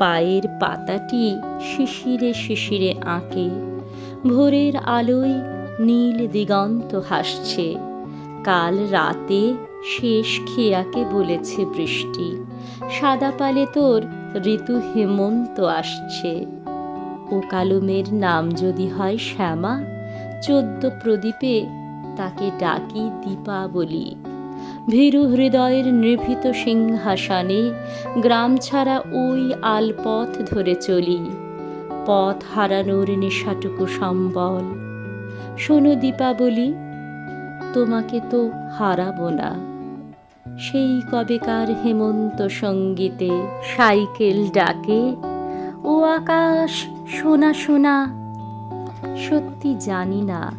পায়ের পাতাটি শিশিরে শিশিরে আঁকে। ভোরের আলোয় নীল দিগন্ত হাসছে। কাল রাতে শেষ খেয়াকে বলেছে বৃষ্টি। সাদা পালে তোর ঋতু হেমন্ত আসছে। ও কালুমের নাম যদি হয় শ্যামা, চোদ্দ প্রদীপে তাকে ডাকি দীপাবলি। ভীরু হৃদয়ের নিভৃত সিংহাসনে গ্রাম ছাড়া ওই আলপথ ধরে চলি। পথ হারানোর নেশাটুকু সম্বল। শোনো দীপাবলি, তোমাকে তো হারাবো না। সেই কবেকার হেমন্ত সঙ্গীতে সাইকেল ডাকে, ও আকাশ সোনা সোনা সত্যি জানি না,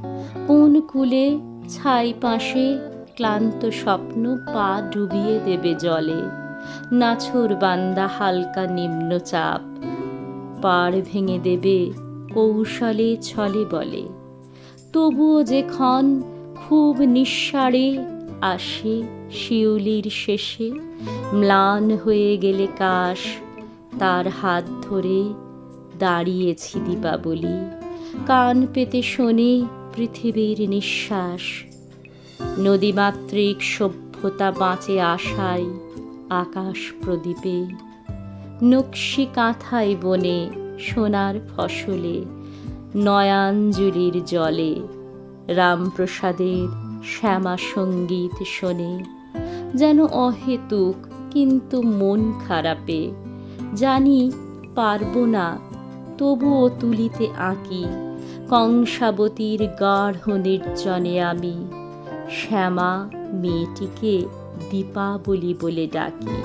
কোন কুলে ছাই পাশে ক্লান্ত স্বপ্ন পা ডুবিয়ে দেবে জলে। নাছর বান্দা হালকা নিম্নচাপ পাড় ভেঙে দেবে, কৌশলে ছলে বলে। তবুও যে ক্ষণ খুব নিঃসারে আসে শিউলির শেষে, ম্লান হয়ে গেলে কাশ, তার হাত ধরে দাঁড়িয়েছি দীপাবলি। কান পেতে শোনে পৃথিবীর নিঃশ্বাস। নদীমাতৃক সভ্যতা বাঁচে আশায় আকাশ প্রদীপে। নকশি কাঁথায় বনে সোনার ফসলে, নয়াঞ্জলির জলে রামপ্রসাদের শ্যামা সংগীত শোনে। যেন অহেতুক কিন্তু মন খারাপে, জানি পারব না, তবুও তুলিতে আঁকি। কংসাবতীর গাঢ় নির্জনে আমি শ্যামা মেয়েটিকে দীপাবলি বলে ডাকি।